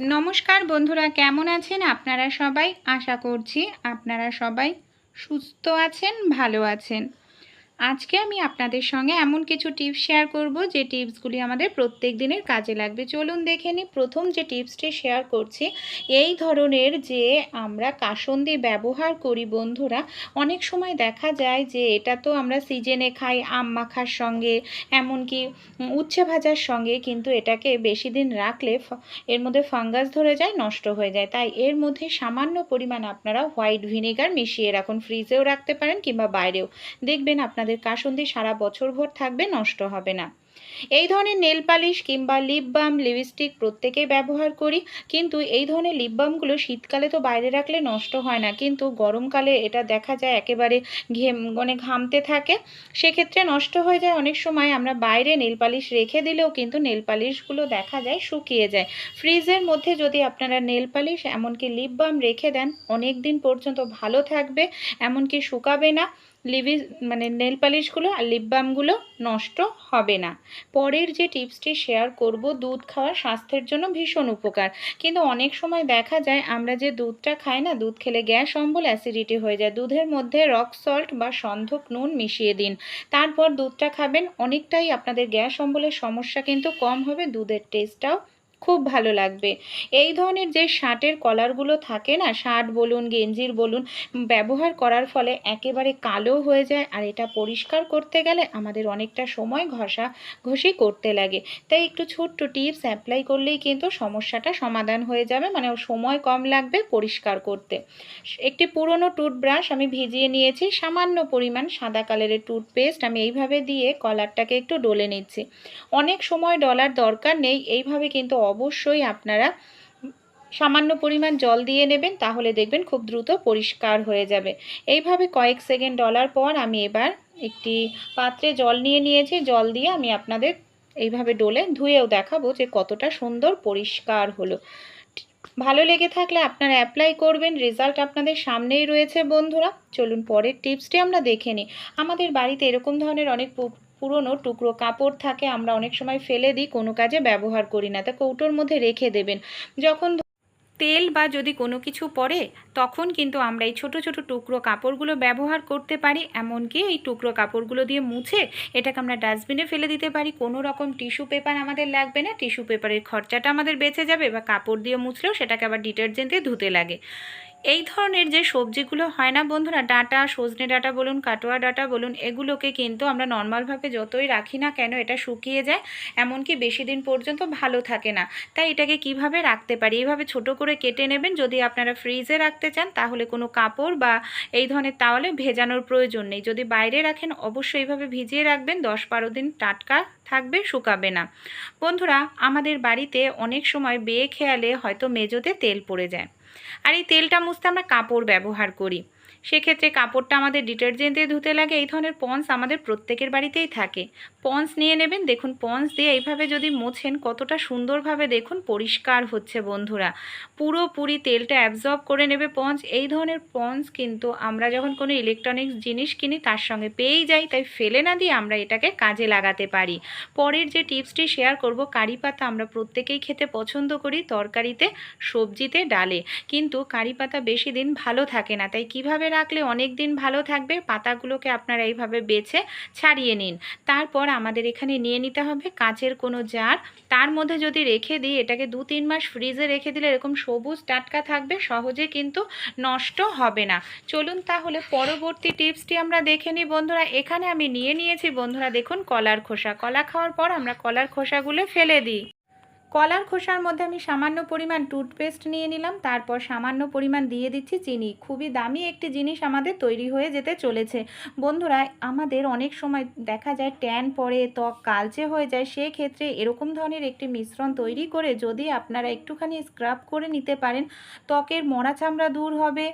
নমস্কার বন্ধুরা কেমন আছেন আপনারা সবাই? আশা করছি আপনারা সবাই সুস্থ আছেন ভালো আছেন। আজকে আমি আপনাদের সঙ্গে এমন কিছু টিপস শেয়ার করব যে টিপসগুলি আমাদের প্রত্যেক দিনের কাজে লাগবে। চলুন দেখে নিই। প্রথম যে টিপসটি শেয়ার করছি, এই ধরনের যে আমরা কাসন্দি ব্যবহার করি বন্ধুরা, অনেক সময় দেখা যায় যে এটা তো আমরা সিজনে খাই, আম মাখার সঙ্গে, এমনকি উচ্ছে ভাজার সঙ্গে কিন্তু এটাকে বেশি দিন রাখলে এর মধ্যে ফাঙ্গাস ধরে যায়, নষ্ট হয়ে যায়। তাই এর মধ্যে সামান্য পরিমাণ আপনারা হোয়াইট ভিনেগার মিশিয়ে রাখুন। ফ্রিজেও রাখতে পারেন কিংবা বাইরেও। দেখবেন আপনাদের কাসন্দি সারা বছর ভর থাকবে, নষ্ট হবে না। এই ধরনের নেল পালিশ কিংবা লিপ বাম লিপস্টিক প্রত্যেকেই ব্যবহার করি, কিন্তু এই ধরনের লিপ বামগুলো শীতকালে তো বাইরে রাখলে নষ্ট হয় না, কিন্তু গরমকালে এটা দেখা যায় একেবারে ঘেম মানে ঘামতে থাকে। সেক্ষেত্রে নষ্ট হয়ে যায় অনেক সময়, আমরা বাইরে নেল পালিশ রেখে দিলেও কিন্তু নেল পালিশগুলো দেখা যায় শুকিয়ে যায়। ফ্রিজের মধ্যে যদি আপনারা নেল পালিশ, এমনকি লিপ বাম রেখে দেন, অনেক দিন পর্যন্ত ভালো থাকবে, এমনকি শুকাবে না। লিভি মানে নেল পালিশগুলো আর লিপ বামগুলো নষ্ট হবে না। পরের যে টিপসটি শেয়ার করব, দুধ খাওয়া স্বাস্থ্যের জন্য ভীষণ উপকার। কিন্তু অনেক সময় দেখা যায়, আমরা যে দুধটা খাই না, দুধ খেলে গ্যাস, অম্বল অ্যাসিডিটি হয়ে যায়। দুধের মধ্যে রক সল্ট বা সন্ধক নুন মিশিয়ে দিন। তারপর দুধটা খাবেন, অনেকটাই আপনাদের গ্যাস, অম্বলের সমস্যা কিন্তু কম হবে, দুধের টেস্টটাও খুব ভালো লাগবে। এই ধরনের যে শার্টের কলারগুলো থাকে না, শার্ট বলুন, গেঞ্জির বলুন, ব্যবহার করার ফলে একেবারে কালো হয়ে যায় আর এটা পরিষ্কার করতে গেলে আমাদের অনেকটা সময় ঘষা ঘষি করতে লাগে। তাই একটু ছোট্ট টিপস অ্যাপ্লাই করলেই কিন্তু সমস্যাটা সমাধান হয়ে যাবে মানে সময় কম লাগবে পরিষ্কার করতে। একটি পুরনো টুথব্রাশ আমি ভিজিয়ে নিয়েছি, সামান্য পরিমাণ সাদা কালারের টুথপেস্ট আমি এইভাবে দিয়ে কলারটাকে একটু ডলে নিচ্ছি। অনেক সময় ডলার দরকার নেই, এইভাবে কিন্তু অবশ্যই আপনারা সামান্য পরিমাণ জল দিয়ে নেবেন, তাহলে দেখবেন খুব দ্রুত পরিষ্কার হয়ে যাবে। এইভাবে কয়েক সেকেন্ড ডলার পর আমি এবার একটি পাত্রে জল নিয়ে নিয়েছি। জল দিয়ে আমি আপনাদের এইভাবে ডোলে ধুয়েও দেখাবো যে কতটা সুন্দর পরিষ্কার হলো। ভালো লেগে থাকলে আপনারা অ্যাপ্লাই করবেন। রেজাল্ট আপনাদের সামনেই রয়েছে বন্ধুরা। চলুন পরের টিপসটি আমরা দেখে নিই। আমাদের বাড়িতে এরকম ধরনের অনেক পুরনো টুকরো কাপড় থাকে, আমরা অনেক সময় ফেলে দিই, কোনো কাজে ব্যবহার করি না। তা কৌটোর মধ্যে রেখে দেবেন। যখন তেল বা যদি কোনো কিছু পড়ে, তখন কিন্তু আমরা এই ছোট ছোট টুকরো কাপড়গুলো ব্যবহার করতে পারি। এমনকি এই টুকরো কাপড়গুলো দিয়ে মুছে, এটাকে আমরা ডাস্টবিনে ফেলে দিতে পারি। কোনো রকম টিস্যু পেপার আমাদের লাগবে না। টিস্যু পেপারের খরচাটা আমাদের বেঁচে যাবে বা কাপড় দিয়ে মুছলেও সেটাকে আবার ডিটারজেন্ট দিয়ে ধুতে লাগে। এই ধরনের যে সবজিগুলো হয় না বন্ধুরা, ডাঁটা, সজনে ডাঁটা বলুন, কাটোয়া ডাঁটা বলুন, এগুলোকে কিন্তু আমরা নর্মালভাবে যতই রাখি না কেন এটা শুকিয়ে যায়, এমনকি বেশি দিন পর্যন্ত ভালো থাকে না। তাই এটাকে কীভাবে রাখতে পারি? এইভাবে ছোট করে কেটে নেবেন, যদি আপনারা ফ্রিজে রাখতে চান, তাহলে কোনো কাপড় বা এই ধরনের তাওয়ালে ভেজানোর প্রয়োজন নেই। যদি বাইরে রাখেন, অবশ্যই এইভাবে ভিজিয়ে রাখবেন দশ বারো দিন টাটকা থাকবে, শুকাবে না। বন্ধুরা, আমাদের বাড়িতে অনেক সময় বেয়ে খেয়ালে হয়তো মেজোতে তেল পড়ে যায়। আর এই তেলটা মুছতে আমরা কাপড় ব্যবহার করি। সেক্ষেত্রে কাপড়টা আমাদের ডিটারজেন্ট দিয়ে ধুতে লাগে, এই ধরনের পন্স আমাদের প্রত্যেকের বাড়িতেই থাকে। পন্স নিয়ে নেবেন, দেখুন পন্স দিয়ে এইভাবে যদি মোছেন, কতটা সুন্দরভাবে দেখুন পরিষ্কার হচ্ছে বন্ধুরা। পুরোপুরি তেলটা অ্যাবজর্ব করে নেবে পঞ্চ এই ধরনের পঞ্চ কিন্তু আমরা যখন কোনো ইলেকট্রনিক্স জিনিস কিনি, তার সঙ্গে পেয়েই যাই, তাই ফেলে না দিয়ে আমরা এটাকে কাজে লাগাতে পারি। পরের যে টিপসটি শেয়ার করব, কারি পাতা আমরা প্রত্যেকেই খেতে পছন্দ করি, তরকারিতে, সবজিতে, ডালে। কিন্তু কারি পাতা বেশি দিন ভালো থাকে না, তাই কীভাবে রাখলে অনেক দিন ভালো থাকবে, পাতাগুলোকে আপনারা এইভাবে বেছে ছাড়িয়ে নিন। তারপর আমাদের এখানে নিয়ে নিতে হবে কাঁচের কোনো জার। তার মধ্যে যদি রেখে দিই, এটাকে দু তিন মাস ফ্রিজে রেখে দিলে এরকম সবুজ টাটকা থাকবে, সহজে কিন্তু নষ্ট হবে না। চলুন তাহলে পরবর্তী টিপসটি আমরা দেখে নিই। বন্ধুরা, এখানে আমি নিয়ে নিয়েছি। বন্ধুরা, দেখুন, কলার খোসা। কলা খাওয়ার পর আমরা কলার খোসাগুলো ফেলে দিই। কলার খোসার মধ্যে আমি সামান্য পরিমাণ টুথপেস্ট নিয়ে নিলাম, তারপর সামান্য পরিমাণ দিয়ে দিচ্ছি চিনি। খুবই দামি একটি জিনিস আমাদের তৈরি হয়ে যেতে চলেছে। বন্ধুরা, আমাদের অনেক সময় দেখা যায় ট্যান পড়ে, ত্বক কালচে হয়ে যায়, সেক্ষেত্রে এরকম ধরনের একটি মিশ্রণ তৈরি করে যদি আপনারা একটুখানি স্ক্রাব করে নিতে পারেন, ত্বকের মরা চামড়া দূর হবে।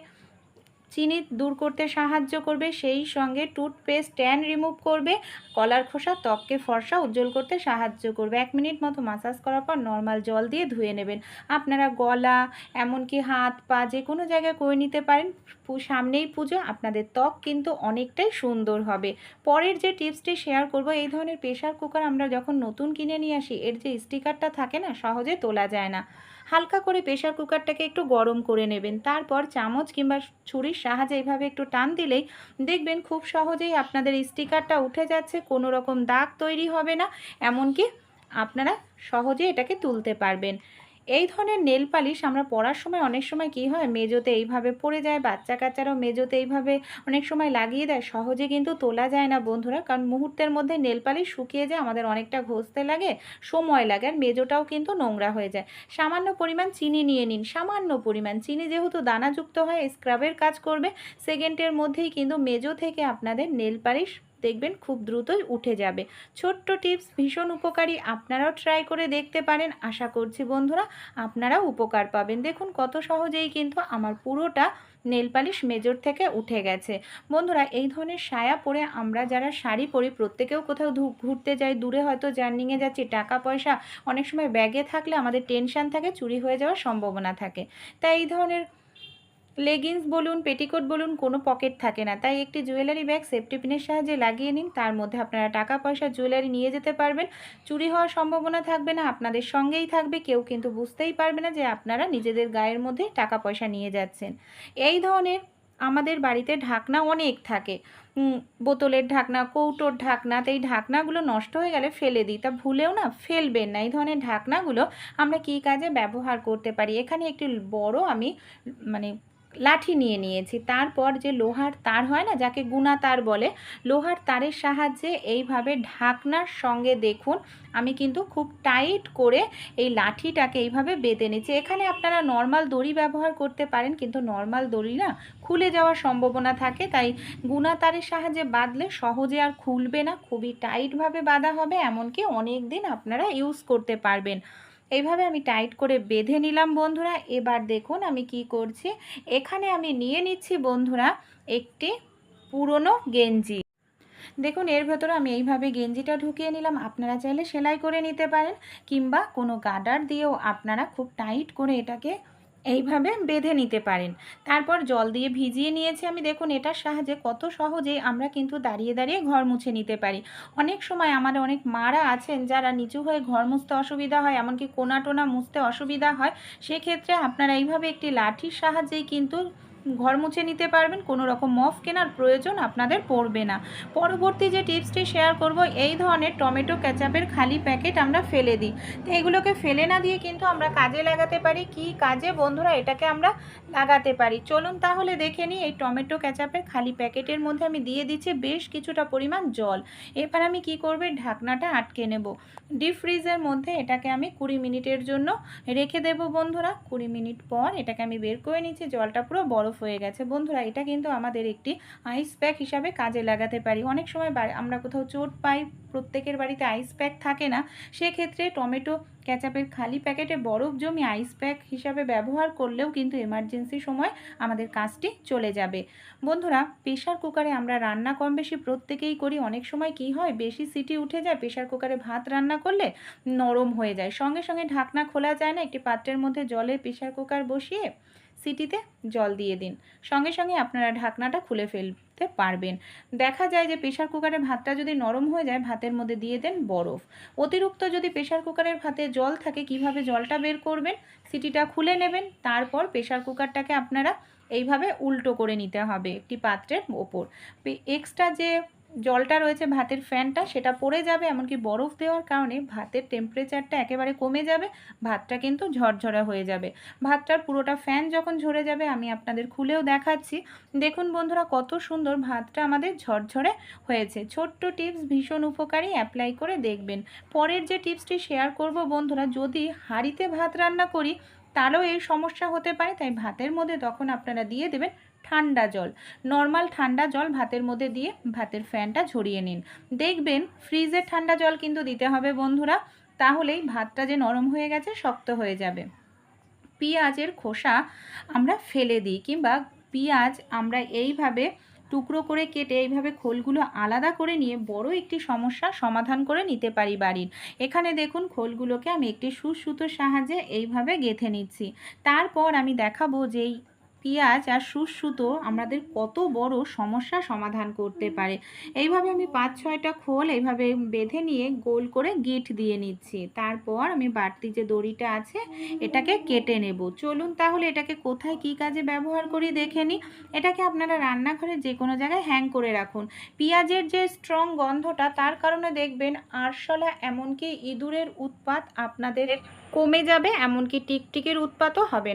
চিনি দূর করতে সাহায্য করবে, সেই সঙ্গে টুথপেস্ট ট্যান রিমুভ করবে। কলার খোসা, ত্বককে ফর্সা, উজ্জ্বল করতে সাহায্য করবে। এক মিনিট মতো মাসাজ করার পর নর্মাল জল দিয়ে ধুয়ে নেবেন। আপনারা গলা, এমনকি হাত, পা যে কোনো জায়গায় করে নিতে পারেন। সামনেই পুজো, আপনাদের ত্বক কিন্তু অনেকটাই সুন্দর হবে। পরের যে টিপসটি শেয়ার করব, এই ধরনের প্রেশার কুকার আমরা যখন নতুন কিনে নিয়ে আসি, এর যে স্টিকারটা থাকে না, সহজে তোলা যায় না। হালকা করে প্রেশার কুকারটাকে একটু গরম করে নেবেন। তারপর চামচ কিংবা ছুরির সাহায্যে এইভাবে একটু টান দিলেই দেখবেন খুব সহজেই আপনাদের স্টিকারটা উঠে যাচ্ছে, কোনো রকম দাগ তৈরি হবে না, এমনকি আপনারা সহজে এটাকে তুলতে পারবেন। এই ধরনের নেল পালিশ আমরা পড়ার সময় অনেক সময় কি হয়, মেজোতে এইভাবে পড়ে যায় বাচ্চা কাচ্চারাও মেজোতে এইভাবে অনেক সময় লাগিয়ে দেয়, সহজে কিন্তু তোলা যায় না বন্ধুরা। কারণ মুহূর্তের মধ্যে নেল পালিশ শুকিয়ে যায়, আমাদের অনেকটা ঘষতে লাগে, সময় লাগে, আর মেজোটাও কিন্তু নোংরা হয়ে যায়। সামান্য পরিমাণ চিনি নিয়ে নিন, সামান্য পরিমাণ। চিনি যেহেতু দানাযুক্ত হয়, স্ক্রাবের কাজ করবে, সেকেন্ডের মধ্যেই কিন্তু মেজো থেকে আপনাদের নেল পালিশ দেখবেন খুব দ্রুতই উঠে যাবে। ছোট্ট টিপস, ভীষণ উপকারী, আপনারাও ট্রাই করে দেখতে পারেন। আশা করছি বন্ধুরা, আপনারাও উপকার পাবেন। দেখুন কত সহজেই কিন্তু আমার পুরোটা নেল পালিশ মেজর থেকে উঠে গেছে। বন্ধুরা, এই ধরনের সায়া পরে আমরা যারা শাড়ি পরি, প্রত্যেকেও কোথাও ঘুরতে যাই, দূরে হয়তো জার্নিংয়ে যাচ্ছি টাকা পয়সা অনেক সময় ব্যাগে থাকলে আমাদের টেনশন থাকে, চুরি হয়ে যাওয়ার সম্ভাবনা থাকে। তাই এই ধরনের লেগিংস বলুন, পেটিকোট বলুন, কোনো পকেট থাকে না। তাই একটি জুয়েলারি ব্যাগ সেফটি পিনের সাহায্যে লাগিয়ে নিন। তার মধ্যে আপনারা টাকা পয়সা জুয়েলারি নিয়ে যেতে পারবেন। চুরি হওয়ার সম্ভাবনা থাকবে না, আপনাদের সঙ্গেই থাকবে। কেউ কিন্তু বুঝতেই পারবে না যে আপনারা নিজেদের গায়ের মধ্যে টাকা পয়সা নিয়ে যাচ্ছেন। এই ধরনের আমাদের বাড়িতে ঢাকনা অনেক থাকে। বোতলের ঢাকনা, কৌটোর ঢাকনা, তো এই ঢাকনাগুলো নষ্ট হয়ে গেলে ফেলে দিই। তা ভুলেও না, ফেলবেন না। এই ধরনের ঢাকনাগুলো আমরা কী কাজে ব্যবহার করতে পারি? এখানে একটি বড় আমি মানে লাঠি নিয়ে নিয়েছি। তারপর যে লোহার তার হয় না, যাকে গুনা তার বলে, লোহার তারের সাহায্যে এইভাবে ঢাকনার সঙ্গে দেখুন, আমি কিন্তু খুব টাইট করে এই লাঠিটাকে এইভাবে বেঁধে নিচ্ছি। এখানে আপনারা নর্মাল দড়ি ব্যবহার করতে পারেন, কিন্তু নর্মাল দড়ি না খুলে যাওয়ার সম্ভাবনা থাকে। তাই গুনা তারের সাহায্যে বাঁধলে সহজে আর খুলবে না, খুবই টাইটভাবে বাঁধা হবে, এমনকি অনেক দিন আপনারা ইউজ করতে পারবেন। এইভাবে আমি টাইট করে বেঁধে নিলাম বন্ধুরা। এবার দেখুন আমি কি করছি। এখানে আমি নিয়ে নিচ্ছি বন্ধুরা একটি পুরনো গেঞ্জি। দেখুন, এর ভেতরে আমি এইভাবে গেঞ্জিটা ঢুকিয়ে নিলাম। আপনারা চাইলে সেলাই করে নিতে পারেন, কিংবা কোনো গার্ডার দিয়েও আপনারা খুব টাইট করে এটাকে এইভাবে বেঁধে নিতে পারেন। তারপর জল দিয়ে ভিজিয়ে নিয়েছি আমি। দেখুন, এটার সাহায্যে কত সহজে আমরা কিন্তু দাঁড়িয়ে দাঁড়িয়ে ঘর মুছে নিতে পারি। অনেক সময় আমার অনেক মারা আছেন যারা নিচু হয়ে ঘর মুছতে অসুবিধা হয়, এমনকি কোনা টোনা মুছতে অসুবিধা হয়। সেক্ষেত্রে আপনারা এইভাবে একটি লাঠির সাহায্যেই কিন্তু ঘর মুছে নিতে পারবেন, কোনো রকম মফ কেনার প্রয়োজন আপনাদের পড়বে না। পরবর্তী যে টিপসটি শেয়ার করব, এই ধরনের টমেটো ক্যাচাপের খালি প্যাকেট আমরা ফেলে দিই। তো এগুলোকে ফেলে না দিয়ে কিন্তু আমরা কাজে লাগাতে পারি, কি কাজে বন্ধুরা এটাকে আমরা লাগাতে পারি। চলুন তাহলে দেখে নিই, এই টমেটো ক্যাচাপের খালি প্যাকেটের মধ্যে আমি দিয়ে দিচ্ছি বেশ কিছুটা পরিমাণ জল। এবার আমি কি করব ঢাকনাটা আটকে নেব। ডিপ ফ্রিজের মধ্যে এটাকে আমি কুড়ি মিনিটের জন্য রেখে দেব বন্ধুরা। কুড়ি মিনিট পর এটাকে আমি বের করে নিচ্ছি, জলটা পুরো বরফ হয়ে গেছে। বন্ধুরা, এটা কিন্তু আমাদের একটি আইস প্যাক হিসাবে কাজে লাগাতে পারি। অনেক সময় আমরা কোথাও চোট পাই, প্রত্যেকের বাড়িতে আইস প্যাক থাকে না। সেক্ষেত্রে টমেটো ক্যাচাপের খালি প্যাকেটে বরফ জমি আইস প্যাক হিসাবে ব্যবহার করলেও কিন্তু এমার্জেন্সি সময় আমাদের কাজটি চলে যাবে। বন্ধুরা প্রেশার কুকারে আমরা রান্না কম বেশি প্রত্যেকেই করি। অনেক সময় কি হয়, বেশি সিটি উঠে যায় প্রেশার কুকারে ভাত রান্না করলে নরম হয়ে যায়। সঙ্গে সঙ্গে ঢাকনা খোলা যায় না, একটি পাত্রের মধ্যে জলে প্রেশার কুকার বসিয়ে সিটিতে জল দিয়ে দিন। সঙ্গে সঙ্গে আপনারা ঢাকনাটা খুলে ফেলতে পারবেন। দেখা যায় যে প্রেশার কুকারের ভাতটা যদি নরম হয়ে যায়, ভাতের মধ্যে দিয়ে দেন বরফ। অতিরিক্ত যদি প্রেশার কুকারের ভাতে জল থাকে, কীভাবে জলটা বের করবেন? সিটিটা খুলে নেবেন, তারপর প্রেশার কুকারটাকে আপনারা এইভাবে উল্টো করে নিতে হবে একটি পাত্রের ওপর। এক্সট্রা যে জলটা রয়েছে ভাতের ফ্যানটা, সেটা পড়ে যাবে, এমনকি বরফ দেওয়ার কারণে ভাতের টেম্পারেচারটা একেবারে কমে যাবে, ভাতটা কিন্তু ঝরঝরা হয়ে যাবে। ভাতটার পুরোটা ফ্যান যখন ঝরে যাবে, আমি আপনাদের খুলেও দেখাচ্ছি। দেখুন বন্ধুরা, কত সুন্দর ভাতটা আমাদের ঝরঝরে হয়েছে। ছোট্ট টিপস ভীষণ উপকারী অ্যাপ্লাই করে দেখবেন। পরের যে টিপসটি শেয়ার করব বন্ধুরা, যদি হাঁড়িতে ভাত রান্না করি তারও এই সমস্যা হতে পারে, তাই ভাতের মধ্যে তখন আপনারা দিয়ে দেবেন ঠান্ডা জল। নর্মাল ঠান্ডা জল ভাতের মধ্যে দিয়ে ভাতের ফ্যানটা ঝরিয়ে নিন। দেখবেন ফ্রিজের ঠান্ডা জল কিন্তু দিতে হবে বন্ধুরা, তাহলেই ভাতটা যে নরম হয়ে গেছে, শক্ত হয়ে যাবে। পেঁয়াজের খোসা আমরা ফেলে দিই কিংবা পেঁয়াজ আমরা এইভাবে টুকরো করে কেটে এইভাবে খোলগুলো আলাদা করে নিয়ে বড় একটি সমস্যার সমাধান করে নিতে পারি বাড়ির। এখানে দেখুন খোলগুলোকে আমি একটি সুসুতোর সাহায্যে এইভাবে গেঁথে নিচ্ছি। তারপর আমি দেখাবো যে পেঁয়াজ আর সুসুতো আমাদের কত বড় সমস্যা সমাধান করতে পারে। এইভাবে আমি পাঁচ ছয়টা খোল এইভাবে বেঁধে নিয়ে গোল করে গিট দিয়ে নিচ্ছি। তারপর আমি বাড়তি যে দড়িটা আছে এটাকে কেটে নেব। চলুন তাহলে এটাকে কোথায় কী কাজে ব্যবহার করি দেখে নিই। এটাকে আপনারা রান্নাঘরে যে কোনো জায়গায় হ্যাং করে রাখুন। পেঁয়াজের যে স্ট্রং গন্ধটা তার কারণে দেখবেন আরশোলা এমনকি ইঁদুরের উৎপাত আপনাদের কমে যাবে এমনকি টিকটিকির উৎপাতও হবে না।